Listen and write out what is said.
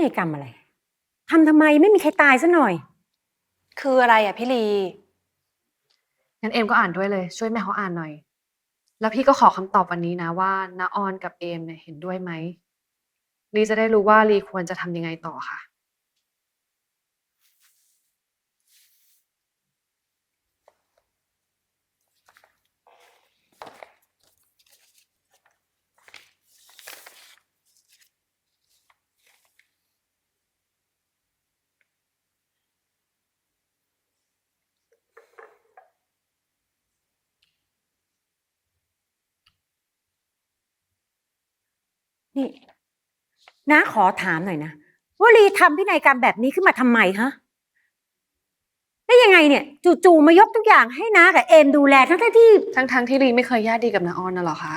นัยกรรมอะไรทำทำไมไม่มีใครตายซะหน่อย คืออะไรอะพี่ลี งั้นเอมก็อ่านด้วยเลย ช่วยแม่เขาอ่านหน่อย แล้วพี่ก็ขอคำตอบวันนี้นะว่านาออนกับเอมเนี่ยเห็นด้วยไหมลีจะได้รู้ว่าลีควรจะทำยังไงต่อค่ะ นี่น้าขอถามหน่อยนะว่าลีทำพินัยกรรมแบบนี้ขึ้นมาทำไมฮะได้ยังไงเนี่ย จู่ๆมายกทุกอย่างให้น้ากับเอมดูแลทั้งๆที่ ทั้งๆที่ลีไม่เคยญาติดีกับนาออนน่ะเหรอคะ